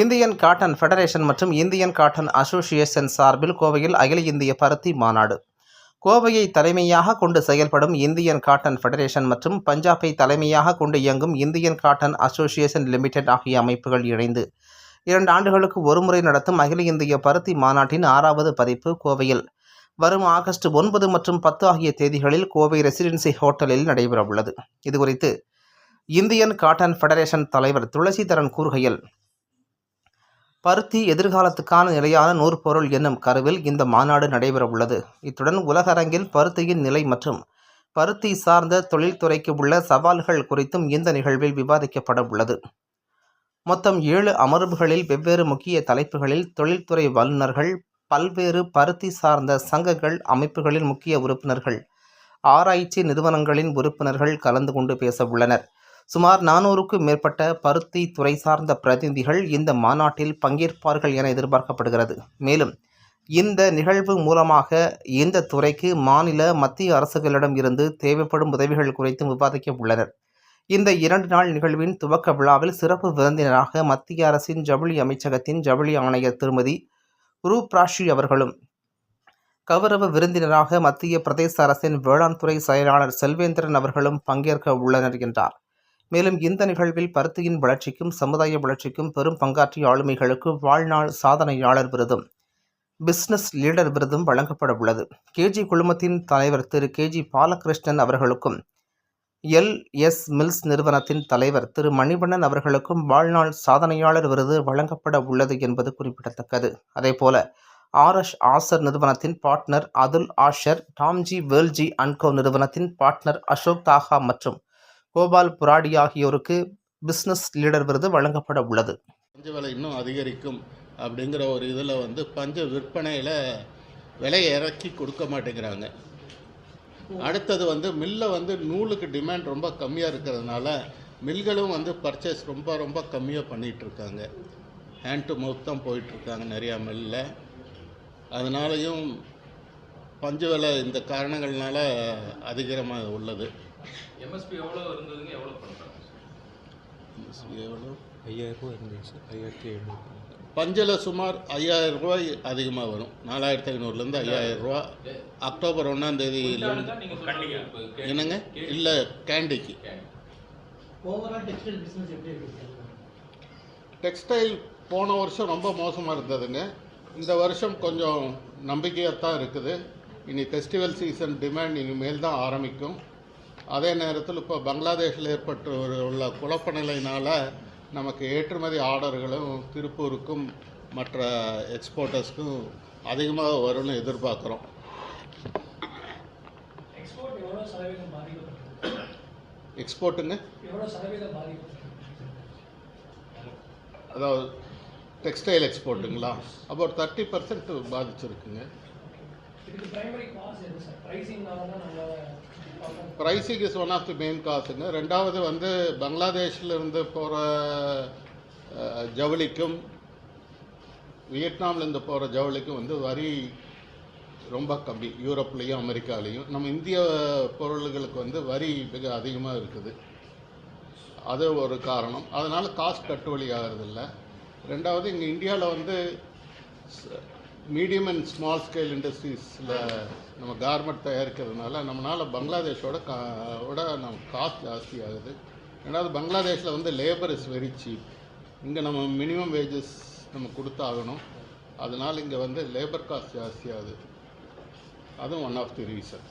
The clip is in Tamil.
இந்தியன் காட்டன் ஃபெடரேஷன் மற்றும் இந்தியன் காட்டன் அசோசியேஷன் சார்பில் கோவையில் அகில இந்திய பருத்தி மாநாடு. கோவையை தலைமையாக கொண்டு செயல்படும் இந்தியன் காட்டன் ஃபெடரேஷன் மற்றும் பஞ்சாபை தலைமையாக கொண்டு இயங்கும் இந்தியன் காட்டன் அசோசியேஷன் லிமிடெட் ஆகிய அமைப்புகள் இணைந்து இரண்டு ஆண்டுகளுக்கு ஒருமுறை நடத்தும் அகில இந்திய பருத்தி மாநாட்டின் ஆறாவது பதிப்பு கோவையில் வரும் ஆகஸ்ட் ஒன்பது மற்றும் பத்து ஆகிய தேதிகளில் கோவை ரெசிடென்சி ஹோட்டலில் நடைபெறவுள்ளது. இதுகுறித்து இந்தியன் காட்டன் ஃபெடரேஷன் தலைவர் துளசிதரன் கூறுகையில் பருத்தி எதிர்காலத்துக்கான நிலையான நூற்பொருள் என்னும் கருவில் இந்த மாநாடு நடைபெறவுள்ளது. இத்துடன் உலகரங்கில் பருத்தியின் நிலை மற்றும் பருத்தி சார்ந்த தொழில்துறைக்கு உள்ள சவால்கள் குறித்தும் இந்த நிகழ்வில் விவாதிக்கப்பட உள்ளது மொத்தம் ஏழு அமர்வுகளில் வெவ்வேறு முக்கிய தலைப்புகளில் தொழில்துறை வல்லுநர்கள் பல்வேறு பருத்தி சார்ந்த சங்கங்கள் அமைப்புகளின் முக்கிய உறுப்பினர்கள் ஆராய்ச்சி நிறுவனங்களின் உறுப்பினர்கள் கலந்து கொண்டு பேச உள்ளனர் சுமார் நானூறுக்கும் மேற்பட்ட பருத்தி துறை சார்ந்த பிரதிநிதிகள் இந்த மாநாட்டில் பங்கேற்பார்கள் என எதிர்பார்க்கப்படுகிறது. மேலும் இந்த நிகழ்வு மூலமாக இந்த துறைக்கு மாநில மத்திய அரசுகளிடம் இருந்து தேவைப்படும் உதவிகள் குறித்தும் விவாதிக்க உள்ளனர். இந்த இரண்டு நாள் நிகழ்வின் துவக்க விழாவில் சிறப்பு விருந்தினராக மத்திய அரசின் ஜவுளி அமைச்சகத்தின் ஜவுளி ஆணையர் திருமதி ரூப்ராஷி அவர்களும் கௌரவ விருந்தினராக மத்திய பிரதேச அரசின் வேளாண் துறை செயலாளர் செல்வேந்திரன் அவர்களும் பங்கேற்க உள்ளனர் என்றார். மேலும் இந்த நிகழ்வில் பருத்தியின் வளர்ச்சிக்கும் சமுதாய வளர்ச்சிக்கும் பெரும் பங்காற்றிய ஆளுமைகளுக்கு வாழ்நாள் சாதனையாளர் விருதும் பிஸ்னஸ் லீடர் விருதும் வழங்கப்பட உள்ளது. கேஜி குழுமத்தின் தலைவர் திரு. கேஜி பாலகிருஷ்ணன் அவர்களுக்கும் எல். எஸ். மில்ஸ் நிறுவனத்தின் தலைவர் திரு. மணிவண்ணன் அவர்களுக்கும் வாழ்நாள் சாதனையாளர் விருது வழங்கப்பட உள்ளது என்பது குறிப்பிடத்தக்கது. அதேபோல ஆர்எஸ் ஆசர் நிறுவனத்தின் partner Atul Asher Damji Velji and co நிறுவனத்தின் பார்ட்னர் அசோக் தாகா மற்றும் கோபால் புராடி ஆகியோருக்கு பிஸ்னஸ் லீடர் விருது வழங்கப்பட உள்ளது. பஞ்ச விலை இன்னும் அதிகரிக்கும் அப்படிங்கிற ஒரு இதில் வந்து பஞ்ச விற்பனையில் விலையை இறக்கி கொடுக்க மாட்டேங்கிறாங்க. அடுத்தது வந்து மில்லை வந்து நூலுக்கு டிமாண்ட் ரொம்ப கம்மியாக இருக்கிறதுனால மில்களும் வந்து பர்ச்சேஸ் ரொம்ப ரொம்ப கம்மியாக பண்ணிகிட்டு இருக்காங்க ஹேண்ட் டு மவுத் தான் போயிட்டுருக்காங்க நிறையா மில்லில் அதனாலையும் பஞ்சு விலை இந்த காரணங்கள்னால அதிகமாக உள்ளது. எம்எஸ்பி எவ்வளோ இருந்ததுங்க? எவ்வளோ பண்ணுறாங்க எவ்வளோ ஐயாயிரம் ரூபா இருந்துச்சு ஐயாயிரத்தி எழுநூறு பஞ்சில் சுமார் ஐயாயிரம் ரூபாய் அதிகமாக வரும். நாலாயிரத்தி ஐநூறுலேருந்து ஐயாயிரம் ரூபா. அக்டோபர் கே- என்னங்க? இல்லை கேண்டிக்கு. ஓவரால் டெக்ஸ்டைல் பிஸ்னஸ் எப்படி இருக்கு டெக்ஸ்டைல் போன வருஷம் ரொம்ப மோசமாக இருந்ததுங்க. இந்த வருஷம் கொஞ்சம் நம்பிக்கையாக தான் இருக்குது. இனி ஃபெஸ்டிவல் சீசன் டிமாண்ட் இனிமேல் தான் ஆரம்பிக்கும். அதே நேரத்தில் இப்போ பங்களாதேஷில் ஏற்பட்டு ஒரு உள்ள குழப்ப நிலையினால் நமக்கு ஏற்றுமதி ஆர்டர்களும் திருப்பூருக்கும் மற்ற எக்ஸ்போர்ட்டர்ஸ்க்கும் அதிகமாக வரும்னு எதிர்பார்க்குறோம். எக்ஸ்போர்ட்டுங்க? அதாவது டெக்ஸ்டைல் எக்ஸ்போர்ட்டுங்களா? About thirty percent பாதிச்சிருக்குங்க. Pricing is one of the main காசுங்க ரெண்டாவது வந்து பங்களாதேஷ்லருந்து போகிற ஜவுளிக்கும் வியட்நாம்லேருந்து போகிற ஜவுளிக்கும் வந்து வரி ரொம்ப கம்மி. யூரோப்லேயும் அமெரிக்காலேயும். நம்ம இந்திய பொருள்களுக்கு வந்து வரி மிக அதிகமாக இருக்குது. அது ஒரு காரணம். அதனால் காசு கட்டுவழி ஆகிறதில்ல. ரெண்டாவது இங்கே இந்தியாவில் வந்து மீடியம் அண்ட் ஸ்மால் ஸ்கேல் இண்டஸ்ட்ரீஸில் நம்ம கார்மெண்ட் தயாரிக்கிறதுனால நம்மளால் பங்களாதேஷோட கா விட நம்ம காஸ்ட் ஜாஸ்தி ஆகுது. ரெண்டாவது பங்களாதேஷில் வந்து லேபர் இஸ் வெரி சீப் இங்கே நம்ம மினிமம் வேஜஸ் நம்ம கொடுத்தாகணும். அதனால் இங்கே வந்து லேபர் காஸ்ட் ஜாஸ்தி ஆகுது. அதுவும் ஒன் ஆஃப் தி ரீசன்